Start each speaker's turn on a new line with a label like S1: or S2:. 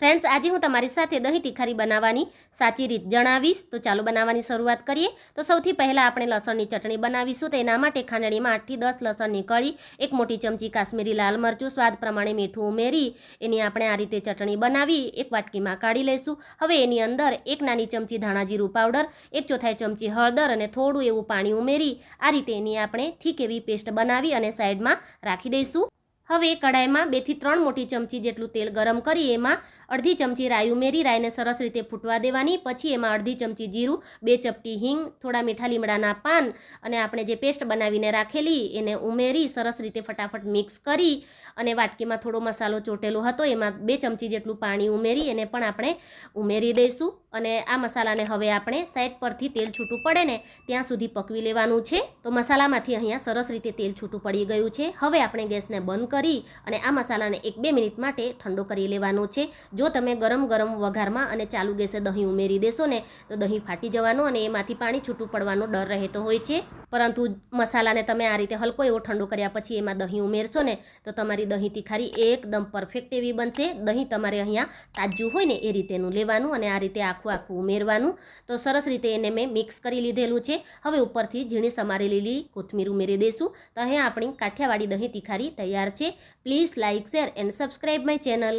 S1: Friends, આજે હું તમારી સાથે દહીં તીખારી બનાવવાની સાચી રીત જણાવીશ. તો ચાલો બનાવવાની શરૂઆત કરીએ. તો સૌથી પહેલાં આપણે લસણની ચટણી બનાવીશું. તો એના માટે ખાંડણીમાં આઠથી દસ લસણની કળી એક મોટી ચમચી કાશ્મીરી લાલ મરચું, સ્વાદ પ્રમાણે મીઠું ઉમેરી, એની આપણે આ રીતે ચટણી બનાવી, એક વાટકીમાં કાઢી લઈશું. હવે એની અંદર એક નાની ચમચી ધાણા જીરું પાવડર, એક ચોથાઈ ચમચી હળદર અને થોડું એવું પાણી ઉમેરી, આ રીતે એની આપણે ઠીક એવી પેસ્ટ બનાવી અને સાઈડમાં રાખી દઈશું. હવે કડાઈમાં બેથી ત્રણ મોટી ચમચી જેટલું તેલ ગરમ કરી એમાં અડધી ચમચી રાઈ ઉમેરી, રાઈને સરસ રીતે ફૂટવા દેવાની. પછી એમાં અડધી ચમચી જીરું, બે ચપટી હિંગ, થોડા મીઠા લીમડાના પાન અને આપણે જે પેસ્ટ બનાવીને રાખેલી એને ઉમેરી સરસ રીતે ફટાફટ મિક્સ કરી અને વાટકીમાં થોડો મસાલો ચોટેલો હતો એમાં બે ચમચી જેટલું પાણી ઉમેરી એને પણ આપણે ઉમેરી દઈશું. અને આ મસાલાને હવે આપણે સાઈડ પરથી તેલ છૂટું પડે ને ત્યાં સુધી પકવી લેવાનું છે. તો મસાલામાંથી અહીંયા સરસ રીતે તેલ છૂટું પડી ગયું છે. હવે આપણે ગેસને બંધ કરી અને આ મસાલાને એક બે મિનિટ માટે ઠંડો કરી લેવાનો છે. જો તમે ગરમ ગરમ વઘારમાં અને ચાલુ ગેસે દહીં ઉમેરી દેશો ને, તો દહીં ફાટી જવાનું અને એમાંથી પાણી છૂટું પડવાનો ડર રહેતો હોય છે. પરંતુ મસાલાને તમે આ રીતે હલકો એવો ઠંડો કર્યા પછી એમાં દહીં ઉમેરશો ને, તો તમારી દહીં તીખારી એકદમ પરફેક્ટ એવી બનશે. દહીં તમારે અહીંયા તાજું હોય ને એ રીતેનું લેવાનું અને આ રીતે આખું આખું ઉમેરવાનું. તો સરસ રીતે એને મેં મિક્સ કરી લીધેલું છે. હવે ઉપરથી ઝીણી સમારેલી લીલી કોથમીર ઉમેરી દઈશું તો અહીંયા આપણી કાઠિયાવાડી દહીં તીખારી તૈયાર છે. Please like share and subscribe my channel